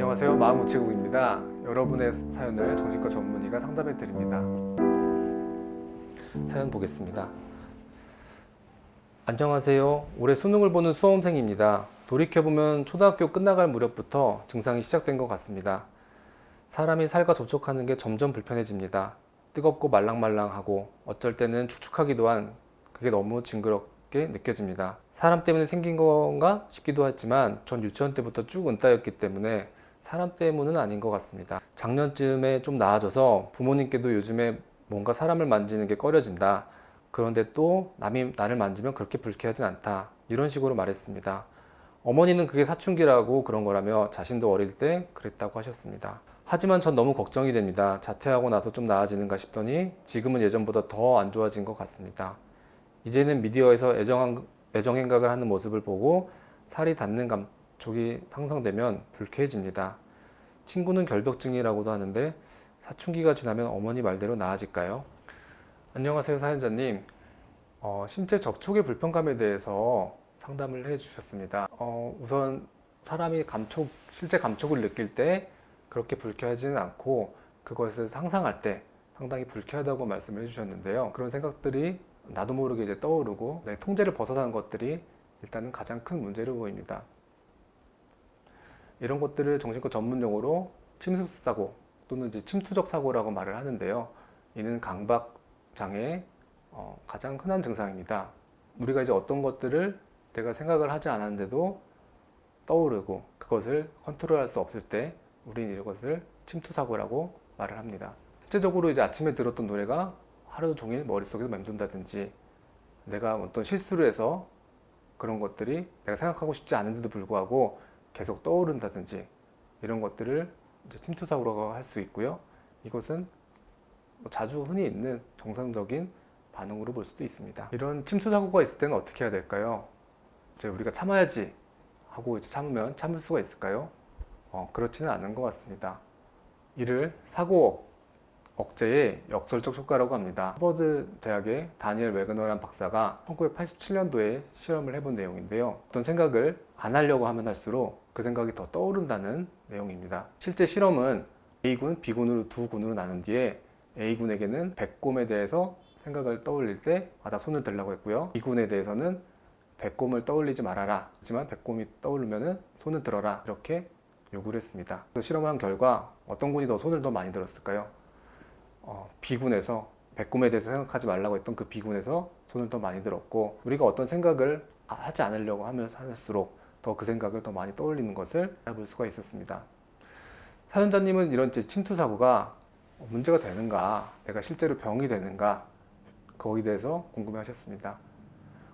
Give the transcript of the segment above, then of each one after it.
안녕하세요. 마음 우체국입니다. 여러분의 사연을 정신과 전문의가 상담해 드립니다. 사연 보겠습니다. 안녕하세요. 올해 수능을 보는 수험생입니다. 돌이켜보면 초등학교 끝나갈 무렵부터 증상이 시작된 것 같습니다. 사람이 살과 접촉하는 게 점점 불편해집니다. 뜨겁고 말랑말랑하고 어쩔 때는 축축하기도 한 그게 너무 징그럽게 느껴집니다. 사람 때문에 생긴 건가 싶기도 했지만 전 유치원 때부터 쭉 은따였기 때문에 사람 때문은 아닌 것 같습니다. 작년쯤에 좀 나아져서 부모님께도 요즘에 뭔가 사람을 만지는 게 꺼려진다. 그런데 또 남이 나를 만지면 그렇게 불쾌하진 않다. 이런 식으로 말했습니다. 어머니는 그게 사춘기라고 그런 거라며 자신도 어릴 때 그랬다고 하셨습니다. 하지만 전 너무 걱정이 됩니다. 자퇴하고 나서 좀 나아지는가 싶더니 지금은 예전보다 더 안 좋아진 것 같습니다. 이제는 미디어에서 애정, 애정 행각을 하는 모습을 보고 살이 닿는 감 촉이 상상되면 불쾌해집니다. 친구는 결벽증이라고도 하는데 사춘기가 지나면 어머니 말대로 나아질까요? 안녕하세요 사연자님. 어, 신체 접촉의 불편감에 대해서 상담을 해주셨습니다. 어, 우선 사람이 감촉, 실제 감촉을 느낄 때 그렇게 불쾌하지는 않고 그것을 상상할 때 상당히 불쾌하다고 말씀을 해주셨는데요. 그런 생각들이 나도 모르게 이제 떠오르고 내 통제를 벗어나는 것들이 일단은 가장 큰 문제로 보입니다. 이런 것들을 정신과 전문 용어로 침습 사고 또는 이제 침투적 사고라고 말을 하는데요. 이는 강박 장애의 어, 가장 흔한 증상입니다. 우리가 이제 어떤 것들을 내가 생각을 하지 않았는데도 떠오르고 그것을 컨트롤할 수 없을 때 우리는 이것을 침투 사고라고 말을 합니다. 실제적으로 이제 아침에 들었던 노래가 하루 종일 머릿속에서 맴돈다든지 내가 어떤 실수를 해서 그런 것들이 내가 생각하고 싶지 않은데도 불구하고 계속 떠오른다든지 이런 것들을 이제 침투 사고라고 할 수 있고요. 이것은 뭐 자주 흔히 있는 정상적인 반응으로 볼 수도 있습니다. 이런 침투 사고가 있을 때는 어떻게 해야 될까요? 이제 우리가 참아야지 하고 이제 참으면 참을 수가 있을까요? 어, 그렇지는 않은 것 같습니다. 이를 사고 억제의 역설적 효과라고 합니다. 하버드 대학의 다니엘 웨그너란 박사가 1987년도에 실험을 해본 내용인데요. 어떤 생각을 안 하려고 하면 할수록 그 생각이 더 떠오른다는 내용입니다. 실제 실험은 A군, B군으로 두 군으로 나눈 뒤에 A군에게는 백곰에 대해서 생각을 떠올릴 때마다 손을 들라고 했고요. B군에 대해서는 백곰을 떠올리지 말아라. 하지만 백곰이 떠오르면 손을 들어라. 이렇게 요구를 했습니다. 그 실험을 한 결과 어떤 군이 더 손을 더 많이 들었을까요? 어, B군에서 백곰에 대해서 생각하지 말라고 했던 그 B군에서 손을 더 많이 들었고 우리가 어떤 생각을 하지 않으려고 하면 할수록 더 그 생각을 더 많이 떠올리는 것을 알아볼 수가 있었습니다. 사연자님은 이런 침투 사고가 문제가 되는가, 내가 실제로 병이 되는가, 거기에 대해서 궁금해 하셨습니다.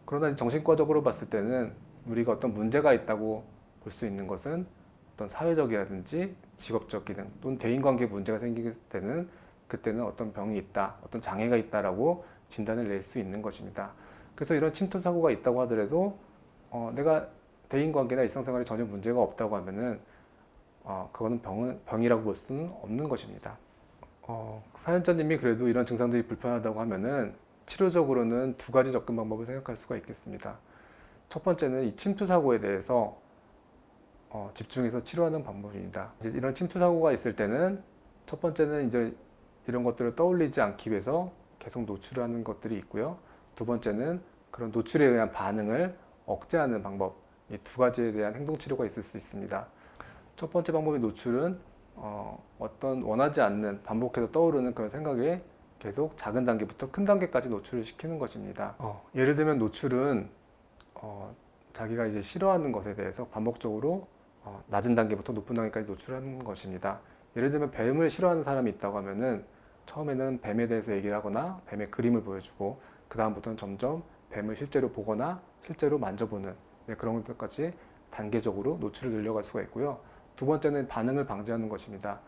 그러나 정신과적으로 봤을 때는 우리가 어떤 문제가 있다고 볼 수 있는 것은 어떤 사회적이라든지 직업적 기능 또는 대인관계 문제가 생길 때는 그때는 어떤 병이 있다, 어떤 장애가 있다라고 진단을 낼 수 있는 것입니다. 그래서 이런 침투 사고가 있다고 하더라도 어, 내가 대인관계나 일상생활에 전혀 문제가 없다고 하면은 어, 그거는 병은 병이라고 볼 수는 없는 것입니다. 어, 사연자님이 그래도 이런 증상들이 불편하다고 하면은 치료적으로는 두 가지 접근 방법을 생각할 수가 있겠습니다. 첫 번째는 이 침투 사고에 대해서 어, 집중해서 치료하는 방법입니다. 이런 침투 사고가 있을 때는 첫 번째는 이제 이런 것들을 떠올리지 않기 위해서 계속 노출하는 것들이 있고요. 두 번째는 그런 노출에 의한 반응을 억제하는 방법. 이 두 가지에 대한 행동 치료가 있을 수 있습니다. 첫 번째 방법의 노출은 어, 어떤 원하지 않는 반복해서 떠오르는 그런 생각에 계속 작은 단계부터 큰 단계까지 노출을 시키는 것입니다. 어, 예를 들면 노출은 어, 자기가 이제 싫어하는 것에 대해서 반복적으로 어, 낮은 단계부터 높은 단계까지 노출하는 것입니다. 예를 들면 뱀을 싫어하는 사람이 있다고 하면은 처음에는 뱀에 대해서 얘기를 하거나 뱀의 그림을 보여주고 그 다음부터는 점점 뱀을 실제로 보거나 실제로 만져보는 네, 그런 것들까지 단계적으로 노출을 늘려갈 수가 있고요. 두 번째는 반응을 방지하는 것입니다.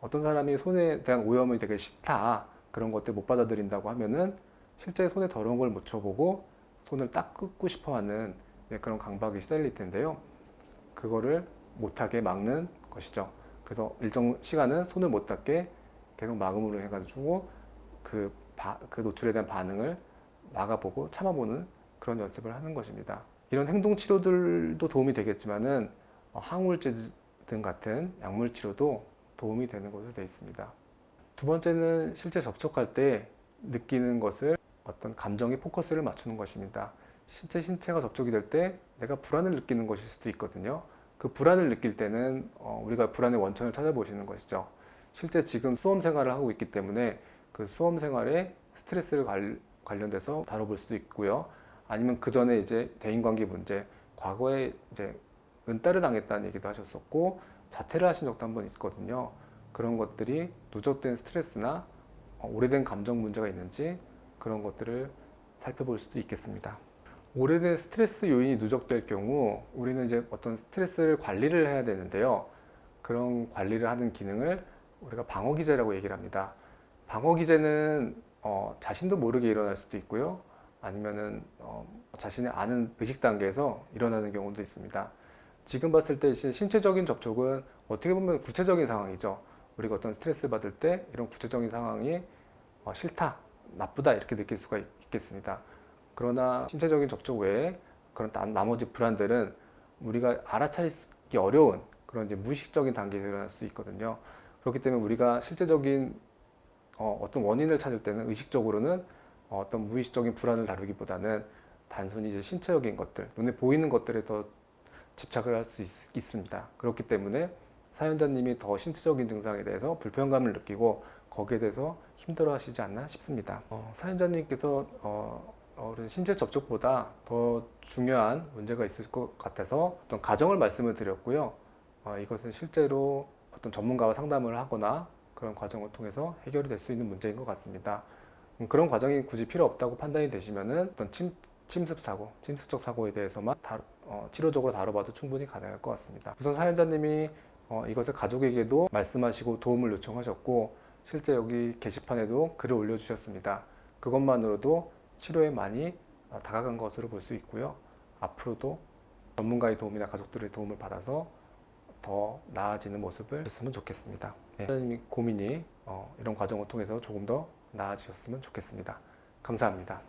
어떤 사람이 손에 대한 오염이 되게 싫다 그런 것들 못 받아들인다고 하면은 실제 손에 더러운 걸 묻혀보고 손을 닦고 싶어하는 네, 그런 강박이 시달릴 텐데요. 그거를 못하게 막는 것이죠. 그래서 일정 시간은 손을 못 닿게 계속 막음으로 해가지고 그, 바, 그 노출에 대한 반응을 막아보고 참아보는 그런 연습을 하는 것입니다. 이런 행동 치료들도 도움이 되겠지만은 어, 항우울제 등 같은 약물 치료도 도움이 되는 것으로 되어 있습니다. 두 번째는 실제 접촉할 때 느끼는 것을 어떤 감정의 포커스를 맞추는 것입니다. 실제 신체가 접촉이 될 때 내가 불안을 느끼는 것일 수도 있거든요. 그 불안을 느낄 때는 어, 우리가 불안의 원천을 찾아보시는 것이죠. 실제 지금 수험 생활을 하고 있기 때문에 그 수험 생활에 스트레스를 관, 관련돼서 다뤄볼 수도 있고요. 아니면 그 전에 이제 대인관계 문제, 과거에 이제 은따를 당했다는 얘기도 하셨었고 자퇴를 하신 적도 한 번 있거든요. 그런 것들이 누적된 스트레스나 어, 오래된 감정 문제가 있는지 그런 것들을 살펴볼 수도 있겠습니다. 오래된 스트레스 요인이 누적될 경우 우리는 이제 어떤 스트레스를 관리를 해야 되는데요. 그런 관리를 하는 기능을 우리가 방어 기제라고 얘기를 합니다. 방어 기제는 어, 자신도 모르게 일어날 수도 있고요. 아니면은 어, 자신의 아는 의식 단계에서 일어나는 경우도 있습니다. 지금 봤을 때 신- 신체적인 접촉은 어떻게 보면 구체적인 상황이죠. 우리가 어떤 스트레스 받을 때 이런 구체적인 상황이 어, 싫다, 나쁘다 이렇게 느낄 수가 있- 있겠습니다. 그러나 신체적인 접촉 외에 그런 나- 나머지 불안들은 우리가 알아차리기 어려운 그런 이제 무의식적인 단계에서 일어날 수 있거든요. 그렇기 때문에 우리가 실제적인 어, 어떤 원인을 찾을 때는 의식적으로는 어, 어떤 무의식적인 불안을 다루기보다는 단순히 이제 신체적인 것들, 눈에 보이는 것들에 더 집착을 할 수 있습니다. 그렇기 때문에 사연자님이 더 신체적인 증상에 대해서 불편감을 느끼고 거기에 대해서 힘들어 하시지 않나 싶습니다. 어, 사연자님께서 어, 어른 신체 접촉보다 더 중요한 문제가 있을 것 같아서 어떤 가정을 말씀을 드렸고요. 어, 이것은 실제로 어떤 전문가와 상담을 하거나 그런 과정을 통해서 해결이 될 수 있는 문제인 것 같습니다. 음, 그런 과정이 굳이 필요 없다고 판단이 되시면은 어떤 침, 침습 사고, 침습적 사고에 대해서만 다, 어, 치료적으로 다뤄봐도 충분히 가능할 것 같습니다. 우선 사연자님이 어, 이것을 가족에게도 말씀하시고 도움을 요청하셨고 실제 여기 게시판에도 글을 올려주셨습니다. 그것만으로도 치료에 많이 어, 다가간 것으로 볼 수 있고요. 앞으로도 전문가의 도움이나 가족들의 도움을 받아서 더 나아지는 모습을 보셨으면 좋겠습니다. 네. 사연님이 고민이 어, 이런 과정을 통해서 조금 더 나아지셨으면 좋겠습니다. 감사합니다.